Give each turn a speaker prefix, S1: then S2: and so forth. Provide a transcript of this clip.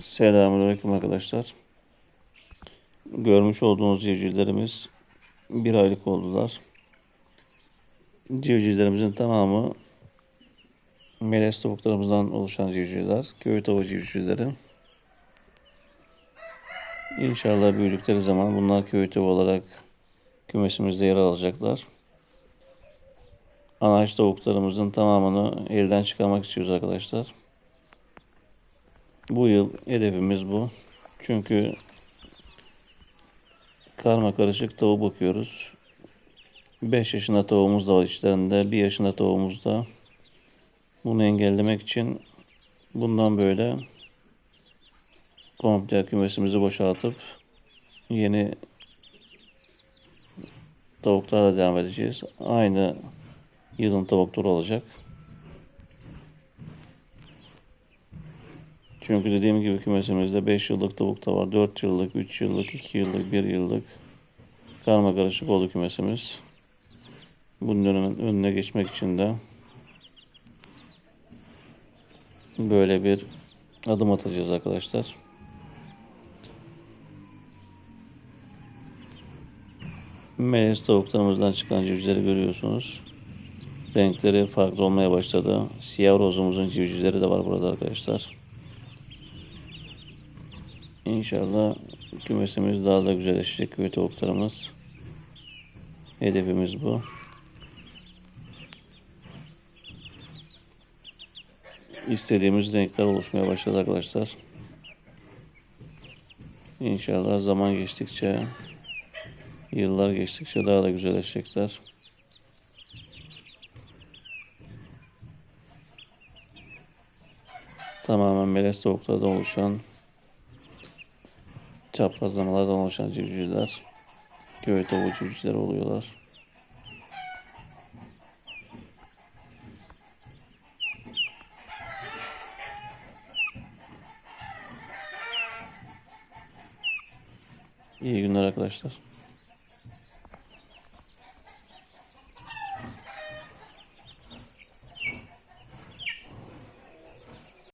S1: Selamünaleyküm arkadaşlar. Görmüş olduğunuz civcivlerimiz bir aylık oldular. Civcivlerimizin tamamı melez tavuklarımızdan oluşan civcivler. Köy tavuğu civcivleri. İnşallah büyüdükleri zaman bunlar köy tavuğu olarak kümesimizde yer alacaklar. Anaç tavuklarımızın tamamını elden çıkarmak istiyoruz arkadaşlar. Bu yıl hedefimiz bu. Çünkü karma karışık tavuk bakıyoruz. 5 yaşında tavuğumuz da var içlerinde. 1 yaşında tavuğumuz da. Bunu engellemek için bundan böyle komple kümesimizi boşaltıp yeni tavuklarla devam edeceğiz. Aynı yılın tavukları olacak. Çünkü dediğim gibi kümesimizde 5 yıllık tavuk da var. 4 yıllık, 3 yıllık, 2 yıllık, 1 yıllık karma karışık oldu kümesimiz. Bunun önüne, geçmek için de böyle bir adım atacağız arkadaşlar. Melez tavuklarımızdan çıkan civcivleri görüyorsunuz. Renkleri farklı olmaya başladı. Siyah rozumuzun civcivleri de var burada arkadaşlar. İnşallah kümesimiz daha da güzelleşecek köy tavuklarımız. Hedefimiz bu. İstediğimiz renkler oluşmaya başladı arkadaşlar. İnşallah zaman geçtikçe, yıllar geçtikçe daha da güzelleşecekler. Tamamen melez tavuklardan oluşan çaprazlamalardan oluşan civcivler köy tavuğu civcivler oluyorlar. İyi günler arkadaşlar.